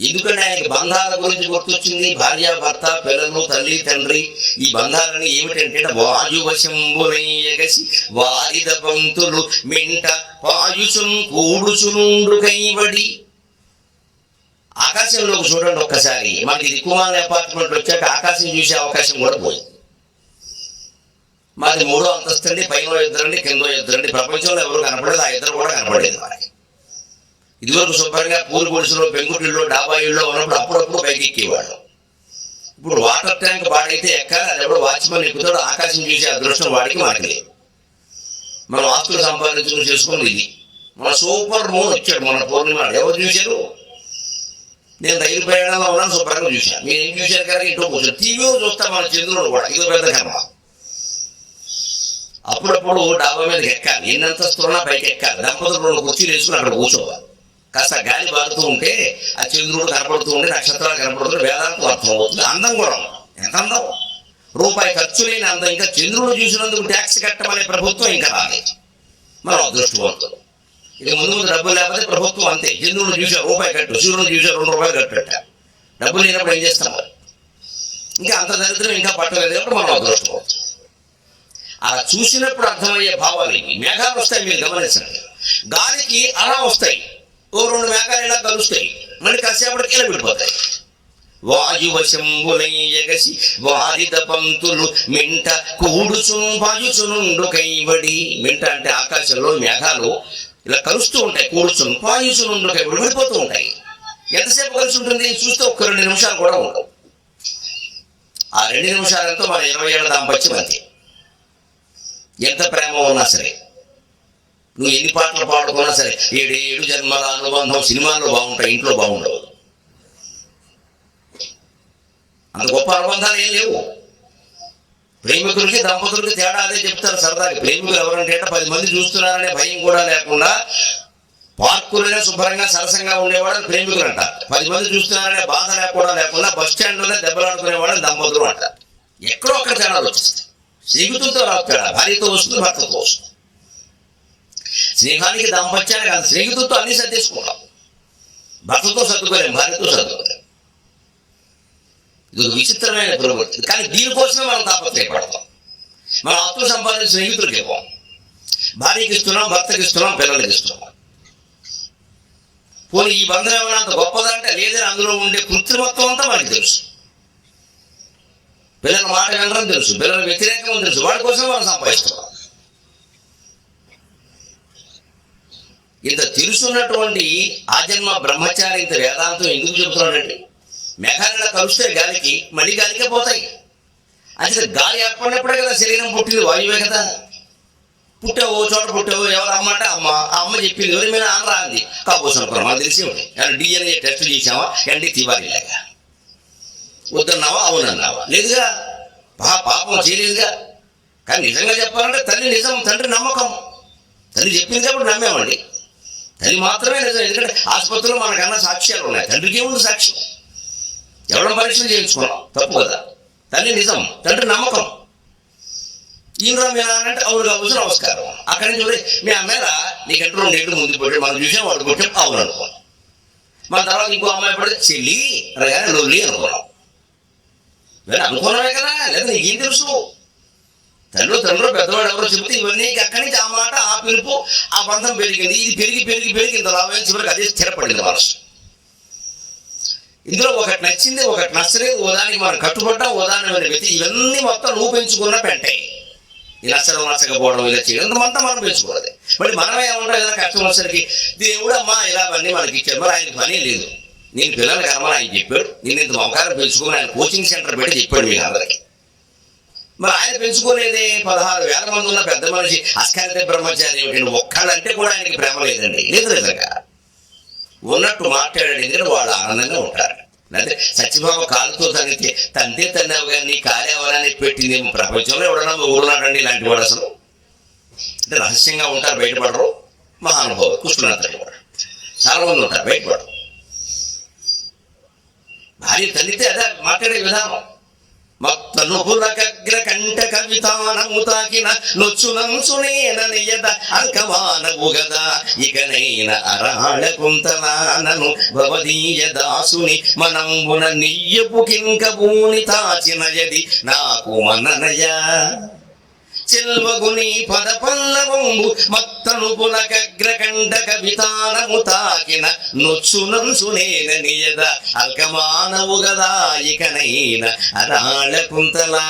ఎందుకంటే ఆయనకి బంధాల గురించి గుర్తొచ్చింది భార్య భర్త పిల్లలు తల్లి తండ్రి. ఈ బంధాలని ఏమిటంటే వాయువశంబునయ్యగసి వారిద పంతులు మింట పాయుచున్ కూడుచునుండు కైవడి. ఆకాశంలోకి చూడండి ఒక్కసారి. మనకి దిక్కుమాల అపార్ట్మెంట్ వచ్చాక ఆకాశం చూసే అవకాశం కూడా పోయింది. మాది మూడో అంతస్తు పైన ఇద్దరండి కింద ఇద్దరండి ప్రపంచంలో ఎవరు కనపడలేదు ఆ ఇద్దరు కూడా కనపడలేదు మనకి ఇదివరకు శుభ్రంగా పూలు గుడిసెలో పెంకుటిల్లో డాబా ఉన్నప్పుడు అప్పుడప్పుడు పైకి ఎక్కేవాడు ఇప్పుడు వాటర్ ట్యాంక్ వాడైతే ఎక్కాలి అది వాచ్మెన్ ఎక్కుతాడు ఆకాశం చూసే అదృష్టం వాడికి మనకి మన మనం ఆస్తులు సంపాదించుకుని చేసుకుని ఇది. మన సూపర్ మూన్ వచ్చాడు మన పూర్ణిమ ఎవరు చూశారు? నేను రైలు ప్రయాణంలో ఉన్నాను శుభ్రంగా చూశాను మీరు ఏం చూశారు కానీ ఇంట్లో కూర్చొని టీవీలో చూస్తాం మన చంద్రుడు కూడా. ఇది పెద్ద కర్మ అప్పుడప్పుడు డాబా మీదకి ఎక్కాలి. ఎన్ని అంతస్తున్నా పైకి ఎక్కాలి. దంపతులు రెండు కుర్చీలు వేసుకుని అక్కడ కూర్చోవాలి. కాస్త గాలి బారుతూ ఉంటే ఆ చంద్రుడు కనపడుతూ ఉంటే నక్షత్రాలు కనపడుతుంటే వేదాంతం అర్థం అవుతుంది అందం కూడా ఎంత అందం? రూపాయి ఖర్చు లేని అందం. ఇంకా చంద్రుడు చూసినందుకు ట్యాక్స్ కట్టమనే ప్రభుత్వం ఇంకా రాలేదు. మనం అదృష్టవంతులు ఇక ముందు ముందు డబ్బులు లేకపోతే ప్రభుత్వం అంతే. చంద్రుడు చూసా రూపాయి కట్టు. సూర్యుడు చూసే రెండు రూపాయలు కట్టు డబ్బులు లేనప్పుడు ఏం చేస్తాం మరి? ఇంకా అంత దరిద్రం ఇంకా పట్టలేదు కాబట్టి మనం అదృష్టవంతులు అలా చూసినప్పుడు అర్థమయ్యే భావాలు ఇవి. మేఘాలు వస్తాయి మీరు గమనించండి. గాలికి అలా వస్తాయి. ఓ రెండు మేఘాలు ఇలా కలుస్తాయి. మళ్ళీ కాసేపటికి ఇలా విడిపోతాయి. వాయువశంబులయ్యగసి వారిద పంతులు మింట కూడుచును పాయుచునుండు కైవడి. మింట అంటే ఆకాశంలో మేఘాలు ఇలా కలుస్తూ ఉంటాయి. కూడుచును పాయుచునుండు కైవడి. విడిపోతూ ఉంటాయి. ఎంతసేపు కలిసి ఉంటుంది? చూస్తే ఒక్క రెండు నిమిషాలు కూడా ఉండవు. ఆ రెండు నిమిషాలతో మన ఇరవై ఏళ్ళ దాంపత్యం అంతే. ఎంత ప్రేమ ఉన్నా సరే. నువ్వు ఎన్ని పాటలు పాడుకున్నా సరే ఏడు ఏడు జన్మల అనుబంధం సినిమాల్లో బాగుంటాయి ఇంట్లో బాగుండవు. అంత గొప్ప అనుబంధాలు ఏం లేవు. ప్రేమికులకి దంపతులకి తేడా అదే చెప్తారు సరదాగా. ప్రేమికులు ఎవరంటే పది మంది చూస్తున్నారనే భయం కూడా లేకుండా పార్కులోనే శుభ్రంగా సరసంగా ఉండేవాడు ప్రేమికులు అంట పది మంది చూస్తున్నారనే బాధ లేకుండా లేకుండా బస్ స్టాండ్లోనే దెబ్బలాడుకునేవాడు దంపతులు అంట. ఎక్కడో ఒక్కడ తేడాలు వచ్చేస్తాయి స్నేహితులతో రావు తేడా భార్యతో వస్తుంది భర్తతో వస్తుంది. స్నేహానికి దాంపత్యానికి కాదు స్నేహితులతో అన్ని సర్దేసుకుంటాం. భర్తతో సర్దుకోలేం భార్యతో సర్దుకోలేం. ఇది ఒక విచిత్రమైన ప్రవృత్తి కానీ దీనికోసమే మనం తాపత్రయపడతాం. మన ఆత్మ సంపాదించిన స్నేహితులకి ఇవ్వం. భార్యకి ఇస్తున్నాం భర్తకి ఇస్తున్నాం పిల్లలకి ఇస్తున్నాం. పోనీ ఈ బంధం ఏమైనా అంత గొప్పదంటే లేదని అందులో ఉండే కృత్రిమత్వం అంతా మనకి తెలుసు. పిల్లల మాట వినడం తెలుసు పిల్లల వ్యతిరేకం తెలుసు. వాడి కోసం మనం సంపాదిస్తున్నాం. ఇంత తెలుసున్నటువంటి ఆజన్మ బ్రహ్మచారి ఇంత వేదాంతం ఎందుకు చెబుతున్నాడండి మేఘాలలో కలుస్తే గాలికి మళ్ళీ గాలికే పోతాయి. అసలు గాలి ఏర్పడినప్పుడే కదా శరీరం పుట్టింది వాయువే కదా. పుట్టావు ఓ చోట పుట్టావు ఎవరు అమ్మ అంటే అమ్మ. ఆ అమ్మ చెప్పింది ఎవరి మీద ఆన్ రాంది కాపోసం ప్రమాదం తెలిసి ఉంది. డిఎన్ఏ టెస్ట్ చేసావా ఎండి తివారి లాగా. వద్దన్నావా? అవునన్నావా? లేదుగా. పా పాపం చేయలేదుగా. కానీ నిజంగా చెప్పాలంటే తల్లి నిజం తండ్రి నమ్మకం. తల్లి చెప్పింది కాబట్టి నమ్మేమండి తల్లి మాత్రమే నిజం. ఎందుకంటే ఆసుపత్రిలో మనకన్నా సాక్ష్యాలు ఉన్నాయి. తండ్రికి ఏముంది సాక్ష్యం? ఎవరో పరీక్షలు చేయించుకున్నాం. తప్పు కదా. తల్లి నిజం. తండ్రి నమ్మకం. ఈయన మీ అంటే అవును కావచ్చు నమస్కారం. అక్కడి నుంచి మీ అమ్మాయిరా నీకంటే రెండు ఏళ్ళు ముందు పోయి మనం చూసాం వాడు కొట్టాం అవును అనుకోం మన తర్వాత ఇంకో అమ్మాయి పడితే చెల్లి అనగానే లొల్లి అనుకున్నాం. అనుకున్నామే కదా లేదా నీకేం తెలుసు? తల్లి తండ్రి పెద్దవాడు ఎవరో చెబితే ఇవన్నీ అక్కడి నుంచి ఆ మాట ఆ పిలుపు ఆ బంధం పెరిగింది. ఇది పెరిగి పెరిగి పెరిగి ఇంత లాభం చివరికి అదే స్థిరపడింది మనసు. ఇందులో ఒకటి నచ్చింది ఒకటి నచ్చలేదు ఉదాహరణకి మనం కట్టుబడ్డా ఉదాహరణ మీద వ్యక్తి ఇవన్నీ మొత్తం నువ్వు పెంచుకున్న పెంటాయి ఈ నచ్చడం నచ్చకపోవడం ఇలా చేయడం అంతా మనం పెంచుకోవాలి. మరి మనమే ఏమంటాం ఏదైనా కష్టం వచ్చేసరికి దేవుడు అమ్మా ఇలా అవన్నీ మనకి ఇచ్చాడు. మరి ఆయనకి పని లేదు. నేను పిల్లలకి అమ్మని ఆయన చెప్పాడు. నేను ఇంత మమకారం పెంచుకుని ఆయన కోచింగ్ సెంటర్ పెట్టి చెప్పాడు మీ అందరికి. మరి ఆయన పెంచుకోలేదే పదహారు వేల మంది ఉన్న పెద్ద మనిషి అస్కారిత బ్రహ్మచారి ఏమిటండి కూడా ఆయనకి ప్రేమ లేదండి. లేదు నిజంగా. ఉన్నట్టు మాట్లాడాడు ఎందుకంటే వాళ్ళు ఆనందంగా ఉంటారు. అంటే సత్యభావ కాలుతో తనితే తండ్రి తన్నావు కానీ నీ కాలేవరాన్ని పెట్టింది ప్రపంచంలో ఎవడన్నా ఊరున్నాడండి ఇలాంటి వాడు అసలు. అంటే రహస్యంగా ఉంటారు బయటపడరు. మహానుభావులు కృష్ణునంతటి వాడు. చాలా మంది ఉంటారు బయటపడరు. భార్య తల్లితే అదే మాట్లాడే విధానం. మొత్తం మత్తనుపులకగ్ర కంట కవితానము తాకిన నొచ్చునంచునేననియద అంకమానవు గదా ఇకనైన అరాళ కుంతలానను భవదీయ దాసుని మనంబున నియ్యపు కింకబూని తాచిన యది నాకు మననయా చెల్వగుని పద పల్లవంబు మత్తను పులకగ్ర కండ కవితానము తాకిన నొచ్చునంచునేన నియద అల్కమానవు గదా ఇకనైన అరాళ కుంతలా.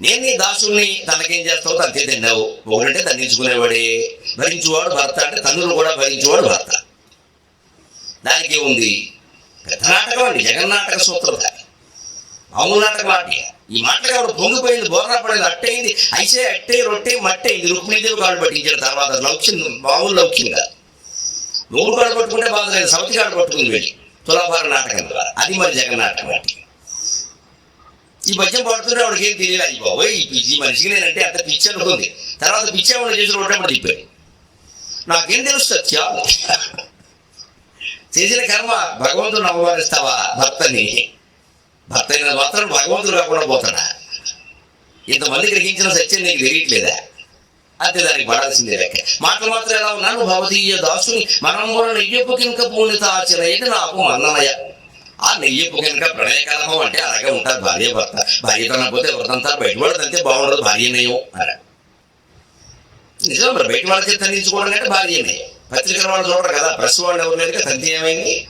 నేను నీ దాసుల్ని తనకేం చేస్తావు? తనకే తిన్నావు. ఒకటంటే దండించుకునేవాడే. భరించువాడు భర్త అంటే తన్నులు కూడా భరించేవాడు భర్త. దానికి ఏముంది? పెద్ద నాటకం అండి జగన్నాటక సూత్రధారి మామూలు నాటకం ఆటి ఈ మాటలు ఆవిడ పొంగిపోయింది బోర్రా అట్టయింది. అయితే అట్టే రొట్టె మట్టయింది రుక్మిణీదేవి కాడు పట్టించాడు తర్వాత లౌక్యం మామూలు లౌక్యంగా కాదు. నూరు కాడు పట్టుకుంటే బాధ లేదు సవతి కాడు పట్టుకుంది వెళ్ళి. తులాభార నాటకం ద్వారా. అది మరి జగన్నాటకం అంటే. ఈ పద్యం పడుతుంటే ఆవిడకి ఏం తెలియదు అది బాబోయ్ ఈ మనిషికి నేనంటే అంత పిచ్చి అనుకుంది. తర్వాత పిచ్చి ఆవిడ చేసిన రొట్టె తిప్పాడు నాకేం తెలుసు సత్యం చేసిన కర్మ భగవంతుని అమ్మవారిస్తావా భర్తని? భర్త అయిన మాత్రం భగవంతుడు రాకుండా పోతాడా? ఇంతమంది గ్రహించిన సత్యం నీకు తెలియట్లేదా? అంతే దానికి పడాల్సిందే లెక్క. మాటలు మాత్రం ఎలా ఉన్నాను? భవతీయ దాసుని మనం కూడా నెయ్యపు కింక పూర్ణిత ఆచరణ నాకు అన్నమయ్య ఆ నెయ్యపు కనుక ప్రణయ అంటే అలాగే ఉంటారు భార్య భర్త. భార్య కనకపోతే ఎవరిదంతా బయటపడదంతే బాగుండదు భార్యనయం అన్నాడు. నిజం బయట వాళ్ళ చేత అంటే భార్యనయం పత్రికల వాళ్ళు చూడరు కదా ప్రెస్ వాళ్ళు ఎవరు లేరు కదా తంతి ఏమైంది?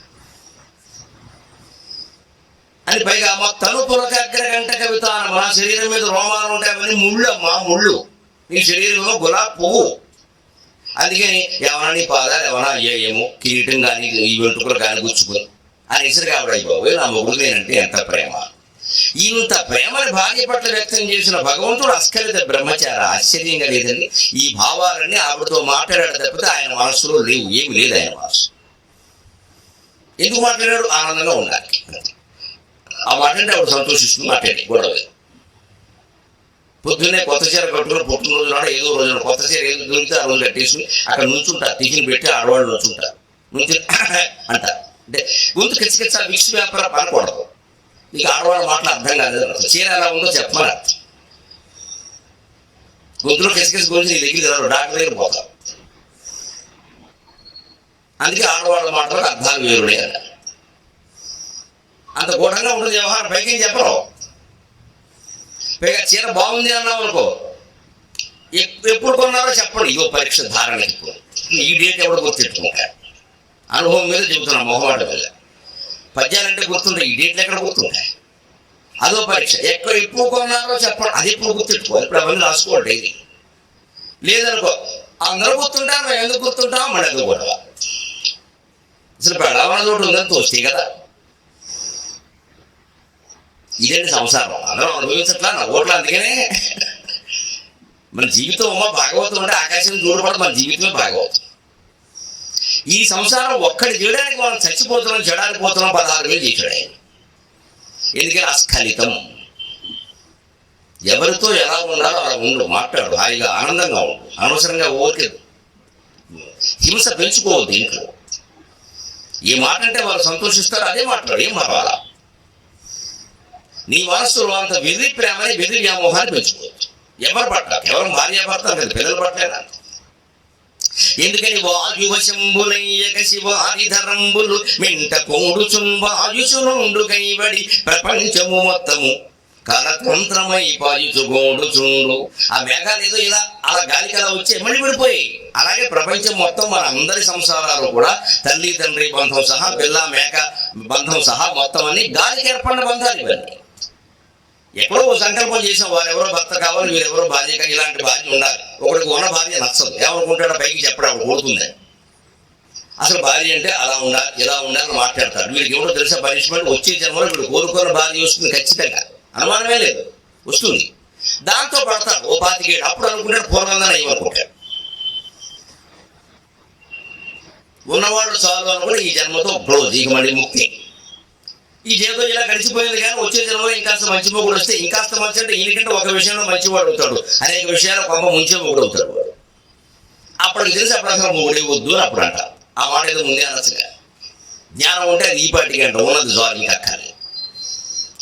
అని పైగా మా తలుపులకు అగ్ర గంట కవిత మన శరీరం మీద రోమాలు ఉంటాయి ముళ్ళు అమ్మా ముళ్ళు. నీ శరీరంలో గులాబ్ పువ్వు. అందుకని ఏమన్నా నీ పాదాలు ఏమన్నా అయ్యాయేమో కిరీటం కానీ ఈ వెంట్రుకలు కానీ గుచ్చుకొని. అని ఇసురు కాబట్టి బాబు నా మొగుడు నేనంటే ఎంత ప్రేమ. ఇంత ప్రేమని భార్య పట్ల వ్యక్తం చేసిన భగవంతుడు అస్కలిత బ్రహ్మచార. ఆశ్చర్యంగా లేదండి. ఈ భావాలన్నీ ఆవిడతో మాట్లాడాడు తప్పితే ఆయన మనసులో లేవు. ఏమి లేదు ఆయన మనసు. ఎందుకు మాట్లాడాడు? ఆనందంగా ఉండాలి. ఆ మాట అంటే ఆవిడ సంతోషిస్తుంది మాట్లాడి గొడవ. పొద్దున్నే కొత్త చీర కట్టుకుని పుట్టినరోజు నాడు ఏదో రోజు కొత్త చీర ఏదో దొరికితే ఆ రోజు కట్టేసి అక్కడ నుంచుంటారు టిఫిన్ పెట్టి ఆడవాళ్ళు నుంచుంటారు నుంచి అంటారు అంటే గొంతు కిచకిచ మిక్స్ వ్యాపారం అనకూడదు. నీకు ఆడవాళ్ళ మాటలు అర్థం కాదు చీర ఎలా ఉందో చెప్పమని అర్థం గొంతులో కిచకిచ గురించి నీ దగ్గరికి రారు డాక్టర్ దగ్గర పోతాం అందుకే ఆడవాళ్ళ మాటలకు అర్థాలు వేరుడే అన్నారు. అంత ఘోరంగా ఉంటుంది వ్యవహారం. పైకి ఏం చెప్పరు? పైగా చీర బాగుంది అన్నావు అనుకో. ఎప్పుడు కొన్నారో చెప్పండి. ఇగో పరీక్ష ధారణ ఇప్పుడు. ఈ డేట్ ఎవడో గుర్తెట్టుకుంటారు అనుభవం మీద చెబుతున్నా మొహమాట మీద. పద్యాలంటే గుర్తుంటాయి. ఈ డేట్లు ఎక్కడ గుర్తుంటాయి? అదో పరీక్ష. ఎక్కడ ఎప్పుడు కొన్నారో చెప్పండి. అది ఎప్పుడు గుర్తెట్టుకోవాలి ఇప్పుడు అవన్నీ రాసుకోండి ఇది లేదనుకో అందరూ గుర్తుంటారు. మేము ఎందుకు గుర్తుంటాం మన ఎందుకు గొడవ. అసలు పెడవన చోటు ఉందని తోస్తాయి కదా. ఇదేంటి సంసారం? అందరం అనుభవించట్లా నా ఓట్లు అందుకనే. మన జీవితం భాగవతం అంటే ఆకాశం చూడబడదు మన జీవితమే భాగవతం. ఈ సంసారం ఒక్కడి చేయడానికి మనం చచ్చిపోతున్నాం చెడారిపోతున్నాం పదహారు వేలు చేశాడు ఆయన. ఎందుకని? అస్ఖలితం. ఎవరితో ఎలా ఉండాలో అలా ఉండు మాట్లాడు హాయిగా ఆనందంగా ఉండు అనవసరంగా ఓకే హింస పెంచుకోవద్దు ఇంట్లో. ఏ మాట అంటే వాళ్ళు సంతోషిస్తారు అదే మాట్లాడు ఏం పర్వాలా? నీ మనస్సులో అంత వెర్రి ప్రేమని వెర్రి వ్యామోహాన్ని పెంచుకోవచ్చు. ఎవరు పట్ల? ఎవరు భార్య భర్త లేదు పిల్లలు పట్టలేదా ఎందుకని వాయువశంబులయ్యక శివారిధరంబులు మింట కోడుచున్ వాయుచునుండు కైవడి ప్రపంచము మొత్తము. కలతంత్రమై పాయుచుగోడుచుండు ఆ మేఘాలు ఏదో ఇలా అలా గాలికి అలా వచ్చి మళ్ళీ పడిపోయి అలాగే ప్రపంచం మొత్తం మన అందరి సంసారాలు కూడా తల్లి తండ్రి బంధం సహా పిల్ల మేక బంధం సహా మొత్తం అన్ని గాలికి ఏర్పడిన బంధాలు ఇవన్నీ. ఎప్పుడో ఓ సంకల్పం చేసిన వారు ఎవరో భర్త కావాలి వీరెవరో ఎవరో భార్య కానీ ఇలాంటి భార్య ఉండాలి. ఒకడికి ఉన్న భార్య నచ్చదు. ఏమనుకుంటాడో పైకి చెప్పడం ఆవిడ కోరుతుంది. అసలు భార్య అంటే అలా ఉండాలి ఇలా ఉండాలని మాట్లాడతాడు. వీరికి ఎవరో తెలిసే పనిష్మెంట్? వచ్చే జన్మలో వీడు కోరుకున్న భార్య వస్తుంది ఖచ్చితంగా. అనుమానమే లేదు. వస్తుంది. దాంతో పడతాడు ఓ పాతికేడు. అప్పుడు అనుకుంటాడు పూర్వంగా ఏమనుకుంటాడు? ఉన్నవాడు చాలు అనుకుని ఈ జన్మతో క్లోజ్. ఇక మళ్ళీ ముక్తి. ఈ జీవితం ఇలా గడిచిపోయింది కానీ వచ్చే జన్మలో ఇంకాస్త మంచి మొగుడు వస్తే ఇంకాస్త మంచి అంటే ఈయనకంటే ఒక విషయంలో మంచివాడు అవుతాడు. అనేక విషయాలు కొంప ముంచే మొగుడు అవుతాడు. వాడు అప్పటికి తెలిసి అప్పుడు అసలు మొగుడే వద్దు అని అప్పుడు అంట ఆ మాట ఏదో ముందే అనొచ్చుగా. జ్ఞానం ఉంటే అది ఈ పాటికి అంట ఉన్నది చాలు కక్కాలి.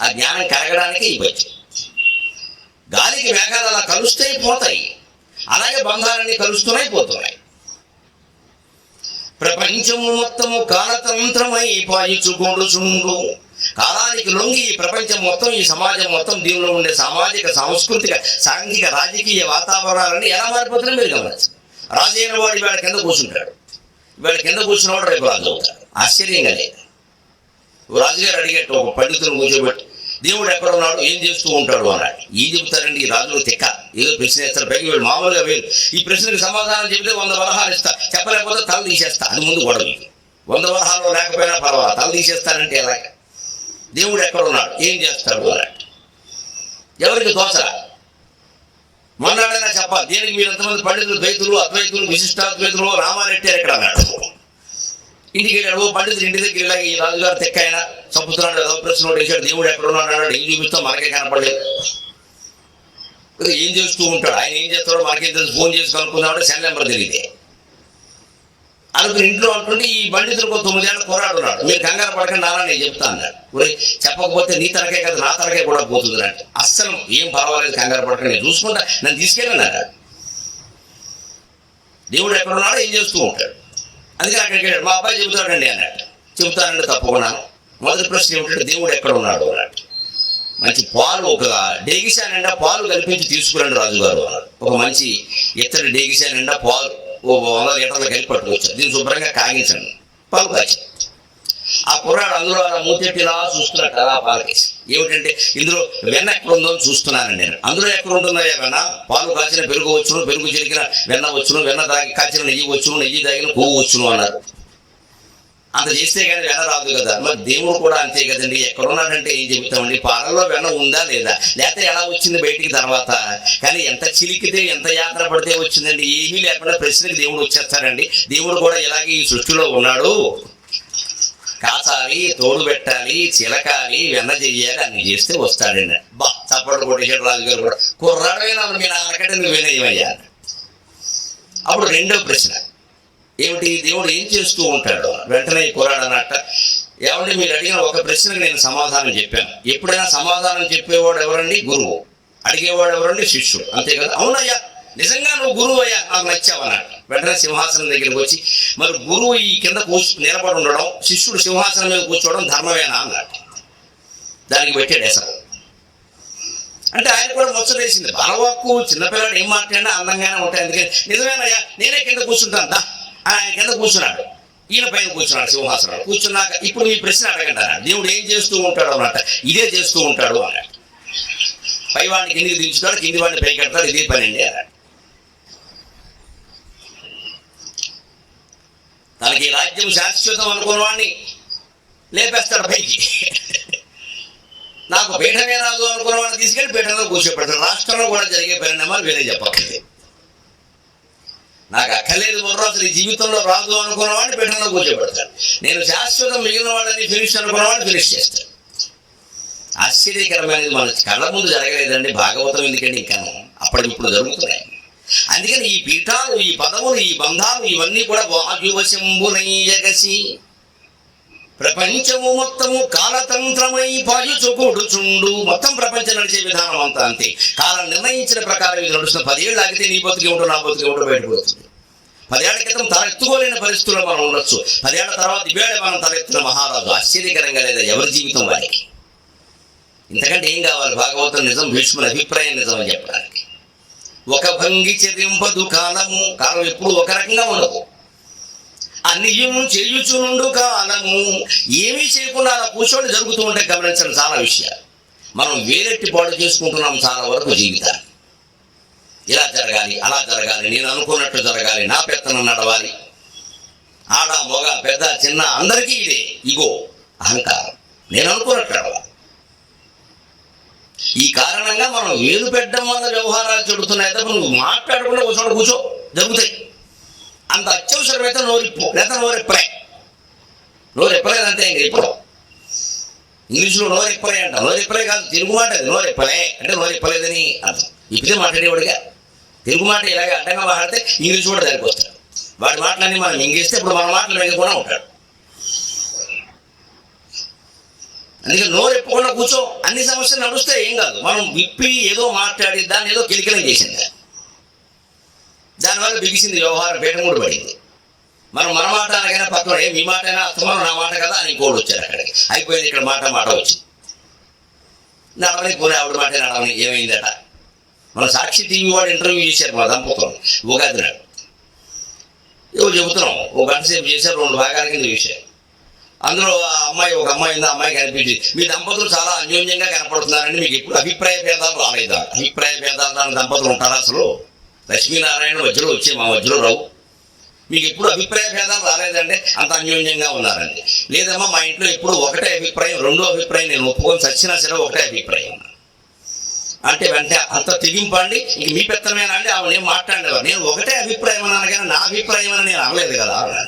ఆ జ్ఞానం కలగడానికి ఈ పద్యం గాలికి మేఘాలు అలా కలుస్తే పోతాయి. అలాగే బంధాలన్నీ కలుస్తున్నాయి పోతున్నాయి. ప్రపంచము మొత్తము కాలతంత్రమై పాయించుకొడుచుండు కాలానికి లొంగి ఈ ప్రపంచం మొత్తం ఈ సమాజం మొత్తం దీనిలో ఉండే సామాజిక సాంస్కృతిక సాంఘిక రాజకీయ వాతావరణాలన్నీ ఎలా మారిపోతున్నాయి మీరు గమనించండి. రాజు అయిన వాడు ఇవాళ కింద కూర్చుంటాడు. ఇవాళ కింద కూర్చున్నవాడు రేపు రాజు అవుతాడు ఆశ్చర్యంగా లేదు. రాజుగారు అడిగట్టు ఒక పండితులు కూర్చోబెట్టి దేవుడు ఎక్కడ ఉన్నాడు? ఏం చేస్తూ ఉంటాడు? అన్నాడు. ఏం చెబుతారండి ఈ రాజులు తిక్క. ఏదో ప్రశ్న వేస్తారు. పైకి వీళ్ళు మామూలుగా వేరు. ఈ ప్రశ్నకి సమాధానం చెబితే వంద వరహాలు ఇస్తా. చెప్పలేకపోతే తల తీసేస్తా. అది ముందు గొడవ వంద వరహాలు లేకపోయినా పర్వాలేదు. తల తీసేస్తానంటే ఎలాగా? దేవుడు ఎక్కడున్నాడు ఏం చేస్తాడు ఎవరికి దోచరా మొన్నడైనా చెప్పాలి. దీనికి మీరు ఎంతమంది పండితులు ద్వైతులు అద్వైతులు విశిష్టాద్వైతులు రామారెడ్డి ఎక్కడ అన్నాడు? ఇంటికి వెళ్ళాడు. పండితులు ఇంటి దగ్గర ఇలాగ ఈ రాజుగారు తెక్క చంపుతున్నాడు ఏదో ప్రశ్న వేశాడు. దేవుడు ఎక్కడున్నాడు అన్నాడు. ఏం చూపిస్తాం మనకే కనపడలేదు. ఏం చేస్తూ ఉంటాడు? ఆయన ఏం చేస్తాడో మనకేం తెలుసు. ఫోన్ చేసి కనుక్కున్నాడు సెల్ నెంబర్ తెలియదే. అనుకుని ఇంట్లో అంటుంటే ఈ పండితుడు ఒక తొమ్మిదేళ్ళ పోరాడున్నాడు. మీరు కంగారు పడకండి అలా నేను చెప్తా అన్నాడు. చెప్పకపోతే నీ తరకే కదా నా తరకే కూడా పోతుంది అంటే అస్సలు ఏం పర్వాలేదు కంగారు పడకండి నేను చూసుకుంటా నన్ను తీసుకెళ్ళన్నాడు దేవుడు ఎక్కడ ఉన్నాడో ఏం చేస్తూ ఉంటాడు. అందుకే అక్కడికి వెళ్ళాడు. మా అబ్బాయి చెబుతాడండి అన్నాడు. చెబుతానండి తప్పకుండా. మొదటి ప్రశ్న ఏమిటంటే దేవుడు ఎక్కడ ఉన్నాడు అన్నాడు. మంచి పాలు ఒక డేగిసా నిండా పాలు కల్పించి తీసుకురండి రాజుగారు అన్నాడు. ఒక మంచి ఇతర డేగిసా నిండా పాలు ఓ వంద లీటర్లు కలిపి పట్టుకొచ్చారు. దీన్ని శుభ్రంగా కాగించండి. పాలు కాచి ఆ కుర్రాడు అందులో అలా మూతెట్టిలా చూస్తున్నట్టు అలా పాలకేసి ఏమిటంటే ఇందులో వెన్న ఎక్కడ ఉందో అని చూస్తున్నానండి నేను. అందులో ఎక్కడ ఉంటుందో వెన్న? పాలు కాచిన పెరుగు వచ్చును పెరుగు చిరికిన వెన్న వచ్చును వెన్న దాగి కాచిన నెయ్యి వచ్చును నెయ్యి దాగిన పువ్వు వచ్చును అన్నారు. అంత చేస్తే కానీ వెన్న రాదు కదా. మరి దేవుడు కూడా అంతే కదండి. ఎక్కడున్నాడంటే ఏం చెబుతామండి? పాలల్లో వెన్న ఉందా లేదా? లేకపోతే ఎలా వచ్చింది బయటికి తర్వాత? కానీ ఎంత చిలికితే ఎంత యాత్ర పడితే వచ్చిందండి. ఏమీ లేకుండా ప్రశ్నకి దేవుడు వచ్చేస్తాడండి దేవుడు కూడా ఇలాగే ఈ సృష్టిలో ఉన్నాడు. కాచాలి తోడు పెట్టాలి చిలకాలి వెన్న చెయ్యాలి అన్ని చేస్తే వస్తాడండి. బా చప్పటి కొట్టేశాడు రాజుగారు కూడా. కుర్రాడైనా మీ నాన్నకంటే నువ్వేనయ్యా అప్పుడు రెండో ప్రశ్న. ఏమిటి? దేవుడు ఏం చేస్తూ ఉంటాడు? వెంటనే ఈ ఏమంటే మీరు అడిగిన ఒక ప్రశ్నకు నేను సమాధానం చెప్పాను. ఎప్పుడైనా సమాధానం చెప్పేవాడు ఎవరండి? గురువు. అడిగేవాడు ఎవరండి? శిష్యుడు. అంతే కదా? అవునయ్యా నిజంగా నువ్వు గురువు అయ్యా నాకు నచ్చావన్నాడు వెంటనే సింహాసనం దగ్గరికి వచ్చి మరి గురువు ఈ కింద కూర్చు నిలబడి ఉండడం శిష్యుడు సింహాసనం మీద కూర్చోవడం ధర్మమేనా? అన్నాడు. దానికి పెట్టాడు అసలు అంటే ఆయన కూడా ముచ్చటేసింది. బలవాక్కు చిన్నపిల్లడు ఏం మాట్లాడినా అందంగానే ఉంటాయి. అందుకని నిజమేనయ్యా నేనే కింద కూర్చుంటాను. దా ఆయన కింద కూర్చున్నాడు. ఈయన పైన కూర్చున్నాడు సింహాసనం. కూర్చున్నాక ఇప్పుడు ఈ ప్రశ్న అడగండి దేవుడు ఏం చేస్తూ ఉంటాడు అన్నట్ట ఇదే చేస్తూ ఉంటాడు అన్నాడు. పైవాడిని కిందికి దించుతాడు కింది వాడిని పైకి కడతాడు ఇదే పని అండి అన్నాడు. తనకి రాజ్యం శాశ్వతం అనుకున్న వాడిని లేపేస్తాడు పైకి. నాకు పీఠమే రాదు అనుకున్న వాడిని తీసుకెళ్ళి పీఠంలో కూర్చోబెడతాడు. రాష్ట్రంలో కూడా జరిగే పరిణామాలు వేరే చెప్పక్కర్లేదు నాకు అక్కర్లేదు మరో అసలు జీవితంలో రాదు అనుకున్న వాడిని పీఠంలో కూర్చోబెడతాడు. నేను శాశ్వతం మిగిలిన వాళ్ళని ఫినిష్ అనుకున్న వాడిని ఫినిష్ చేస్తాడు. ఆశ్చర్యకరమైనది మన కళ్ళ ముందు జరగలేదండి భాగవతం ఎందుకంటే ఇంకా? అప్పటికిప్పుడు జరుగుతున్నాయి. అందుకని ఈ పీఠాలు ఈ పదవులు ఈ బంధాలు ఇవన్నీ కూడా వాయువశంభునయ్యగసి ప్రపంచము మొత్తము కాలతంత్రమై పాయుచుకూడుచుండు మొత్తం ప్రపంచం నడిచే విధానం అంతా అంతే. కాలం నిర్ణయించిన ప్రకారం ఇది నడుస్తున్న పదేళ్ళు ఆగితే నీ బతుకి ఉంటూ నా బతుకి ఉంటూ బయటపడుతుంది పదేళ్ళ క్రితం తలెత్తుకోలేని పరిస్థితుల్లో మనం ఉండొచ్చు. పదేళ్ళ తర్వాత ఇవేళ మనం తలెత్తున్న మహారాజు. ఆశ్చర్యకరంగా లేదా ఎవరి జీవితం వారికి ఇంతకంటే ఏం కావాలి? భాగవతం నిజం భీష్ముని అభిప్రాయం నిజం అని చెప్పడానికి. ఒక భంగి చెరింపదు కాలము. కాలం ఎప్పుడు ఒక రకంగా ఉండదు. అన్నియం చేయుచునుండు కాలము ఏమీ చేయకుండా అలా కూర్చోండి జరుగుతూ ఉంటే గమనించండి చాలా విషయాలు మనం వేరెట్టి పాడు చేసుకుంటున్నాం చాలా వరకు జీవితాన్ని. ఇలా జరగాలి అలా జరగాలి నేను అనుకున్నట్టు జరగాలి నా పెత్తనం నడవాలి. ఆడ మొగ పెద్ద చిన్న అందరికీ ఇదే. ఇగో అహంకారం. నేను అనుకున్నట్టు నడవాలి. ఈ కారణంగా మనం వేలు పెట్టడం వల్ల వ్యవహారాలు చెడుతున్నాయి తప్ప నువ్వు మాట్లాడకుండా ఒక చోట కూర్చో. జరుగుతాయి. అంత అత్యవసరమైతే నోరిప్పు లేదా నోరెప్పలే నోరెప్పలేదంటే ఇంక ఇప్పుడు ఇంగ్లీష్లో నోరెప్పలే అంట. నోరెప్పలే కాదు తెలుగు మాట అది నోరెప్పలే అంటే నోరెప్పలేదని అర్థం. ఇప్పుడే మాట్లాడేవాడిగా. తెలుగు మాట ఇలాగ అడ్డంగా మాట్లాడితే ఇంగ్లీష్ కూడా దానికి వస్తాడు వాడి మాటలన్నీ మనం ఇంగ్లీస్తే ఇప్పుడు మన మాటలు మిగకుండా ఉంటాడు అందుకే నోరెప్పకుండా కూర్చో. అన్ని సమస్యలు నడుస్తే ఏం కాదు. మనం విప్పి ఏదో మాట్లాడి దాన్ని ఏదో కిలికిలం చేసింది. దానివల్ల బిగిసింది వ్యవహారం పేటమూడు పడింది మనం మన మాట అనగానే పక్కన మీ మాట అయినా అస్తమానం నా మాట కదా అని ఇంకోటి వచ్చారు అక్కడికి. అయిపోయింది ఇక్కడ మాట మాట వచ్చింది నడవని పోనీ ఆవిడ మాట నడవని ఏమైందట? మన సాక్షి టీవీ వాడు ఇంటర్వ్యూ చేశారు మా దంపతులు. ఉగాది నాడు. ఏవో చెబుతున్నాం ఒక గంట సేపు చేశారు రెండు భాగాల కింద చూశారు. అందులో ఆ అమ్మాయి ఒక అమ్మాయి ఉంది అమ్మాయి కనిపించింది. మీ దంపతులు చాలా అన్యోన్యంగా కనపడుతున్నారని మీకు ఇప్పుడు అభిప్రాయ భేదాలు రాలేదా? అభిప్రాయ భేదాలు రాని దంపతులు ఉంటారా అసలు? లక్ష్మీనారాయణ మధ్యలో వచ్చి మా మధ్యలో రావు. మీకు ఎప్పుడు అభిప్రాయ భేదాలు రాలేదంటే అంత అన్యోన్యంగా ఉన్నారండి. లేదమ్మా మా ఇంట్లో ఎప్పుడు ఒకటే అభిప్రాయం రెండో అభిప్రాయం నేను ఒప్పుకొని చచ్చినా సరే ఒకటే అభిప్రాయం. అంటే వెంటనే అంత తెగింపండి ఇంక మీ పెత్తనమేనా అండి? ఆవిడ నేను మాట్లాడేవారు నేను ఒకటే అభిప్రాయం అన్నాను కానీ నా అభిప్రాయం అని నేను అనలేదు కదా.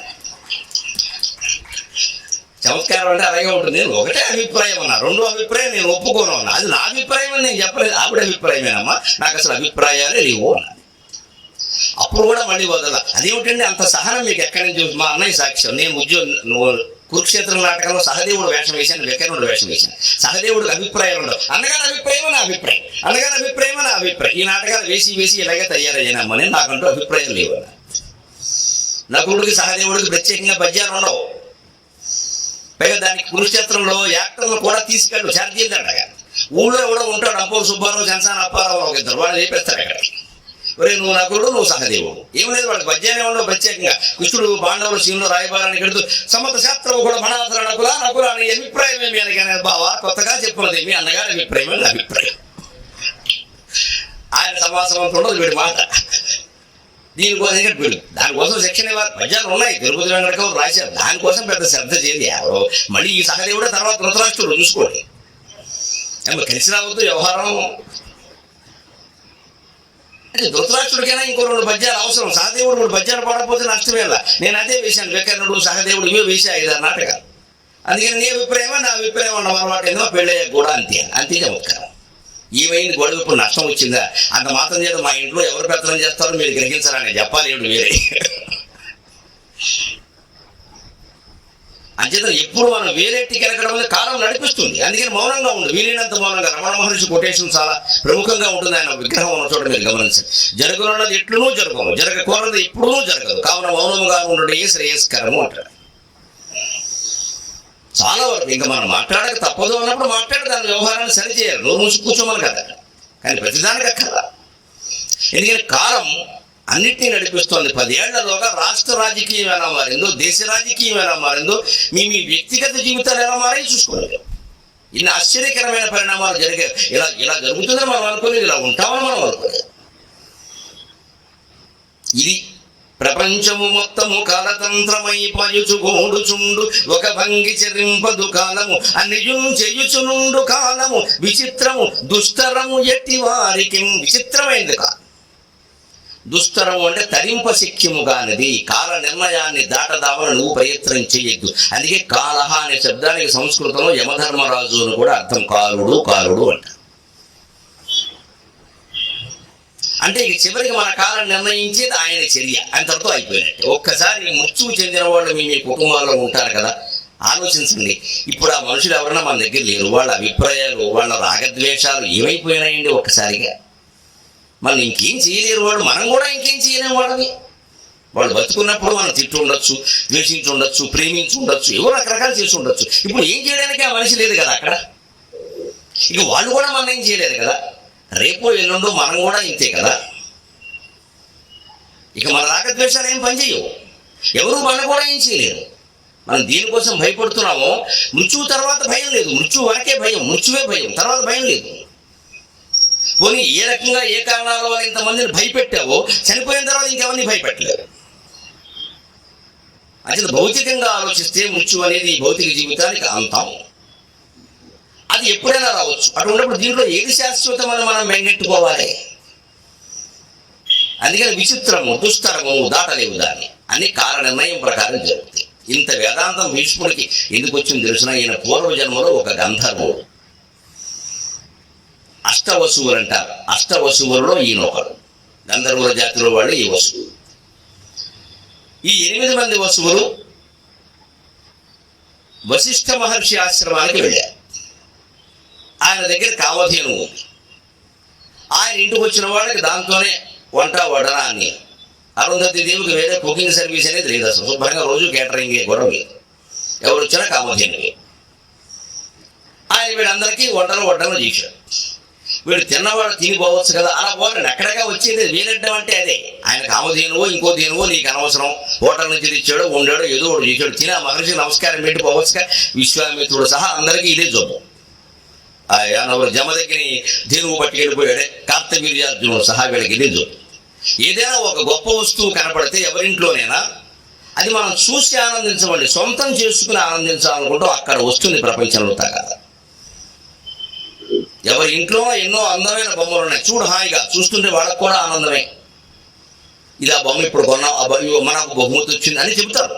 చమత్కారం అంటే అలాగే ఉంటుంది. నేను ఒకటే అభిప్రాయం అన్నా రెండో అభిప్రాయం నేను ఒప్పుకోను అన్నా. అది నా అభిప్రాయం అని నేను చెప్పలేదు. ఆవిడ అభిప్రాయమేనమ్మా. నాకు అసలు అభిప్రాయాలే లేవు అన్నా. అప్పుడు కూడా మళ్ళీ వదల. అదేమిటండి అంత సహనం మీకు ఎక్కడి నుంచి వస్తుంది? మా అన్నయ్య సాక్ష్యం నేను ఉద్యోగం నువ్వు కురుక్షేత్ర నాటకంలో సహదేవుడు వేషం వేశాను వికర్ణుడు వేషం వేశాను. సహదేవుడికి అభిప్రాయాలు ఉండవు. అన్నగారి అభిప్రాయం నా అభిప్రాయం. అన్నగారి అభిప్రాయం నా అభిప్రాయం. ఈ నాటకాలు వేసి వేసి ఇలాగే తయారయ్యానమ్మని నాకంటూ అభిప్రాయం లేవు అన్న. నకులుడికి సహదేవుడికి ప్రత్యేకంగా పద్యాలు ఉండవు. పైగా దానికి కురుక్షేత్రంలో యాక్టర్లు కూడా తీసుకెళ్ళు. చార్జీలు అంటగా ఊళ్ళో కూడా ఉంటాడు. అప్పూరు సుబ్బారావు జనసాన అప్పారావు ఒక ఇద్దరు. వాళ్ళు చేపేస్తారు అక్కడ. ఒరే నువ్వు నకులుడు నువ్వు సహదేవుడు. ఏం లేదు వాళ్ళకి పద్యాన్ని ఉండవు ప్రత్యేకంగా. కృష్ణుడు పాండవులు శివులు రాయబారాన్ని కడుతూ సమత శాస్త్రం కూడా మనాథర నకుల నకుల అనే అభిప్రాయం ఏమి అనగానే బావా కొత్తగా చెప్పున్నది మీ అన్నగారి అభిప్రాయం నా అభిప్రాయం. ఆయన సమాసం ఉండదు వీడి మాట. దీనికోసం ఇక్కడ వీడు దానికోసం శిక్షణ ఇవ్వాలి. పద్యాలు ఉన్నాయి. తిరుపతి వెంకటకం రాశారు. దానికోసం పెద్ద శ్రద్ధ చేయాలి ఎవరు మళ్ళీ ఈ సహదేవుడే తర్వాత ధృతరాష్ట్రుడు చూసుకోండి. కలిసి రావద్దు వ్యవహారం ధృతరాష్ట్రుడికైనా ఇంకో రెండు పద్యాలు అవసరం. సహదేవుడు మూడు పద్యాలు పాడకపోతే నష్టమేలా నేను అదే వేశాను వికర్ణుడు సహదేవుడు ఇవే వేసా ఐదు నాటకాలు. అందుకని నీ అభిప్రాయం నా అభిప్రాయం ఉన్న అలవాటు ఏందో పెళ్ళయ్యాక కూడా అంతే. అంతే చమత్కారం. ఏమైంది? గొడవ ఇప్పుడు నష్టం వచ్చిందా? అంత మాత్రం చేత మా ఇంట్లో ఎవరు పెత్తనం చేస్తారో మీరు గ్రహించాలని చెప్పాలి ఏమిటి మీరే? అంచేత ఎప్పుడు మనం వేలెట్టి కెరగడం వల్ల కాలం నడిపిస్తుంది. అందుకని మౌనంగా ఉండదు వీలైనంత మౌనంగా. రమణ మహర్షి కొటేషన్ చాలా ప్రముఖంగా ఉంటుంది. ఆయన విగ్రహం ఉన్న చోట మీరు గమనించండి. జరగనున్నది ఎట్లునూ జరగము జరగకూడదు ఎప్పుడూ జరగదు. కావున మౌనముగా ఉండడే శ్రేయస్కరము అంటారు. చాలా వరకు ఇంకా మనం మాట్లాడక తప్పదు అన్నప్పుడు మాట్లాడి దాని వ్యవహారాన్ని సరిచేయాలి. రోజు మూసి కూర్చోమని కదా. కానీ ప్రతిదానికి అక్కర్లా. ఎందుకంటే కాలం అన్నిటినీ నడిపిస్తోంది. పదేళ్ళలోగా రాష్ట్ర రాజకీయం ఎలా మారిందో దేశ రాజకీయం ఎలా మారిందో మీ మీ వ్యక్తిగత జీవితాలు ఎలా మారాయి చూసుకోలేదు ఇన్ని ఆశ్చర్యకరమైన పరిణామాలు జరిగాయి ఇలా ఇలా జరుగుతుందని మనం అనుకోలేదు ఇలా ఉంటామని మనం అనుకోలేదు. ఇది ప్రపంచము మొత్తము కాలతంత్రమై పయుచుగోడుచుండు ఒక భంగి చెరింపదు కాలము అన్నిజుం చేయుచునుండు కాలము విచిత్రము దుస్తరము ఎట్టి వారికి విచిత్రమైంది కాలం దుస్తరము అంటే తరింప శక్యముగానది కాల నిర్ణయాన్ని దాటదామని నువ్వు ప్రయత్నం చేయొద్దు. అందుకే కాలహ అనే శబ్దానికి సంస్కృతంలో యమధర్మరాజు అని కూడా అర్థం. కాలుడు కాలుడు అంటారు. అంటే ఇక చివరికి మన కాలం నిర్ణయించేది ఆయన చర్య. అంతటితో అయిపోయినట్టు. ఒక్కసారి మృత్యువు చెందిన వాళ్ళు మీ మీ కుటుంబాల్లో ఉంటారు కదా ఆలోచించండి. ఇప్పుడు ఆ మనుషులు ఎవరైనా మన దగ్గర లేరు. వాళ్ళ అభిప్రాయాలు వాళ్ళ రాగద్వేషాలు ఏమైపోయినాయండి ఒక్కసారిగా? మళ్ళీ ఇంకేం చేయలేరు వాళ్ళు. మనం కూడా ఇంకేం చేయలేము వాళ్ళని. వాళ్ళు బతుకున్నప్పుడు మనం తిట్టు ఉండొచ్చు ద్వేషించి ఉండొచ్చు ప్రేమించి ఉండొచ్చు ఎవరు రకరకాలు చేసి ఉండొచ్చు. ఇప్పుడు ఏం చేయడానికి ఆ మనిషి లేదు కదా అక్కడ? ఇక వాళ్ళు కూడా మనం ఏం చేయలేదు కదా? రేపు ఎల్లుండో మనం కూడా ఇంతే కదా? ఇక మన రాగద్వేషాలు ఏం పనిచేయవు. ఎవరు మనం కూడా ఏం చేయలేరు. మనం దేనికోసం భయపడుతున్నామో మృత్యువు తర్వాత భయం లేదు. మృత్యు వరకే భయం మృత్యువే భయం తర్వాత భయం లేదు. పోనీ ఏ రకంగా ఏ కారణాల వల్ల ఇంతమందిని భయపెట్టావో చనిపోయిన తర్వాత ఇంకెవరిని భయపెట్టలేదు? అసలు భౌతికంగా ఆలోచిస్తే మృత్యు అనేది భౌతిక జీవితానికి అంతం. అది ఎప్పుడైనా రావచ్చు. అటువంటిప్పుడు దీంట్లో ఏది శాశ్వతమని మనం వెంగెట్టుకోవాలి అందుకని విచిత్రము దుస్తరము దాటలేవు దాన్ని. అన్ని కాల నిర్ణయం ప్రకారం జరుగుతాయి. ఇంత వేదాంతం భీష్ముడికి ఎందుకు వచ్చింది తెలిసిన? ఈయన పూర్వజన్మలో ఒక గంధర్వుడు. అష్టవసువులు అంటారు అష్టవసువులలో ఈయన ఒకడు గంధర్వుల జాతిలో వాళ్ళు ఈ వసువులు ఈ ఎనిమిది మంది వసువులు వశిష్ఠ మహర్షి ఆశ్రమానికి వెళ్ళారు. ఆయన దగ్గర కామధేను ఉంది. ఆయన ఇంటికి వచ్చిన వాళ్ళకి దాంతోనే వంట వడన అని. అరుంధతి దేవికి వేరే కుకింగ్ సర్వీస్ అనేది లేదు అసలు. శుభ్రంగా రోజు కేటరింగ్ కూడా లేదు ఎవరు వచ్చినా కామధేనువి. ఆయన వీళ్ళందరికీ వంటలు వడ్డలు చేశారు. వీడు తిన్నవాడు తినిపోవచ్చు కదా. అలా పోరండి ఎక్కడగా వచ్చేది వీరడ్డం అంటే అదే. ఆయన కామధేనువో ఇంకో దేనువో నీకు అనవసరం. హోటల్ నుంచి తెచ్చాడు ఉండాడు ఏదో ఒకటి చేశాడు. తిని ఆ మహర్షి నమస్కారం పెట్టి పోవచ్చుగా. విశ్వామిత్రుడు సహా అందరికీ ఇదే జబ్బు. ఆయన ఎవరు జమ దగ్గర దేనువు పట్టుకెళ్ళిపోయాడే. కార్తవీర్యార్జునుడు సహా వీళ్ళకి ఇదే జబ్బు. ఏదైనా ఒక గొప్ప వస్తువు కనపడితే ఎవరింట్లోనైనా అది మనం చూసి ఆనందించమండి. సొంతం చేసుకుని ఆనందించాలనుకుంటూ. అక్కడ వస్తుంది ప్రపంచంలో తగదా ఎవరి ఇంట్లో ఎన్నో అందమైన బొమ్మలు ఉన్నాయి. చూడు హాయిగా చూస్తుంటే వాళ్ళకు కూడా ఆనందమే. ఇది ఆ బొమ్మ ఇప్పుడు కొన్నాం ఆ బొమ్మ మనకు బహుమతి వచ్చింది అని చెబుతారు.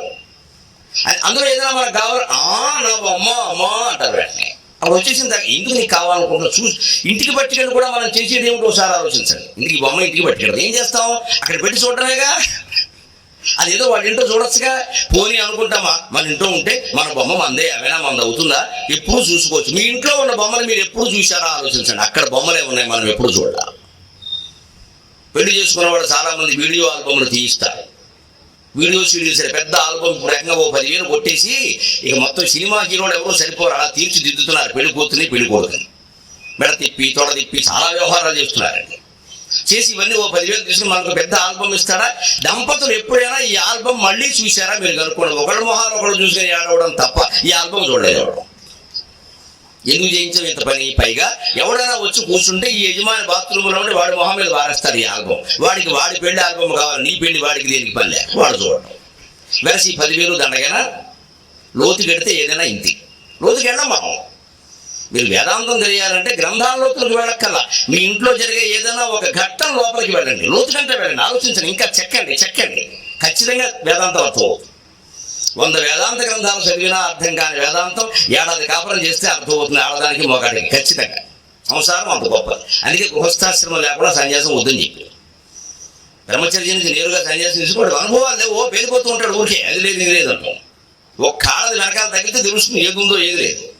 అందులో ఏదైనా మనకు కావాలి ఆ నా బొమ్మ అమ్మా అంటారు వెంటనే. అప్పుడు వచ్చేసిన తర్వాత ఎందుకు నీకు కావాలనుకుంటున్నా చూసి ఇంటికి పట్టుకెళ్ళి కూడా మనం చేసేది ఏమిటో ఒకసారి ఆలోచించండి. ఇంటికి బొమ్మ ఇంటికి పట్టుకెళ్ళి ఏం చేస్తాం? అక్కడ పెట్టి చూడటమేగా? అదేదో వాళ్ళ ఇంట్లో చూడొచ్చుగా. పోనీ అనుకుంటామా? మన ఇంట్లో ఉంటే మన బొమ్మ మందే. ఏమైనా మంద అవుతుందా? ఎప్పుడు చూసుకోవచ్చు. మీ ఇంట్లో ఉన్న బొమ్మలు మీరు ఎప్పుడు చూసారా ఆలోచించండి. అక్కడ బొమ్మలే ఉన్నాయి మనం ఎప్పుడు చూడాలి? పెళ్ళి చేసుకున్న వాళ్ళు చాలామంది వీడియో ఆల్బమ్లు తీయిస్తారు. వీడియో సీడీస్ పెద్ద ఆల్బమ్ ఇప్పుడు రకంగా ఓ పదివేలు కొట్టేసి ఇక మొత్తం సినిమా హీరోలు ఎవరో సరిపోరు. అలా తీర్చిదిద్దుతున్నారు. పెళ్ళి కూతుని పెళ్ళి కొడుకుని. మెడ తిప్పి తొడ తిప్పి చాలా వ్యవహారాలు చేస్తున్నారండి. చేసి ఇవన్నీ ఓ పదివేలు తీసుకుని మనకు పెద్ద ఆల్బమ్ ఇస్తాడా? దంపతులు ఎప్పుడైనా ఈ ఆల్బమ్ మళ్ళీ చూసారా మీరు కనుక్కోండి. ఒకళ్ళ మొహాలు ఒకళ్ళు చూసుకొని ఏడవడం తప్ప ఈ ఆల్బమ్ చూడలేదు ఎందుకు చేయించాం ఇంత పని? పైగా ఎవడైనా వచ్చి కూర్చుంటే ఈ యజమాని బాత్రూంలో ఉండి వాడి మొహం మీద వారేస్తారు ఈ ఆల్బమ్. వాడికి వాడి పెళ్ళి ఆల్బమ్ కావాలి. నీ పెళ్ళి వాడికి దేనికి పని లేదు? వాడు చూడడం. వెరసి ఈ పదివేలు దండగైనా లోతు కడితే ఏదైనా ఇంతి. లోతుకెళ్ళాం వెళ్ళం మనం. మీరు వేదాంతం తెలియాలంటే గ్రంథాల్లోతులకు వెళ్ళక్కల్లా మీ ఇంట్లో జరిగే ఏదైనా ఒక ఘట్టం లోపలికి వెళ్ళండి. లోతుకంటే వెళ్ళండి. ఆలోచించండి. ఇంకా చెక్కండి చెక్కండి. ఖచ్చితంగా వేదాంతం అర్థమవుతుంది వంద వేదాంత గ్రంథాలు చదివినా అర్థం కాని వేదాంతం ఏడాది కాపురం చేస్తే అర్థమవుతుంది ఆడదానికి మొగాడికి ఖచ్చితంగా. సంసారం అంత గొప్పది అందుకే గృహస్థాశ్రమం లేకుండా సన్యాసం వద్దని చెప్పి బ్రహ్మచర్య నుంచి నేరుగా సన్యాసం తీసుకోవడం అనుభవాలు లేవు. ఓ పేరుపోతూ ఉంటాడు ఊరికే. అది లేదు ఇది లేదు అంటాం ఒక కాళ్ళది వెనకాల తగ్గితే తెలుస్తుంది ఏది ఉందో ఏది లేదు.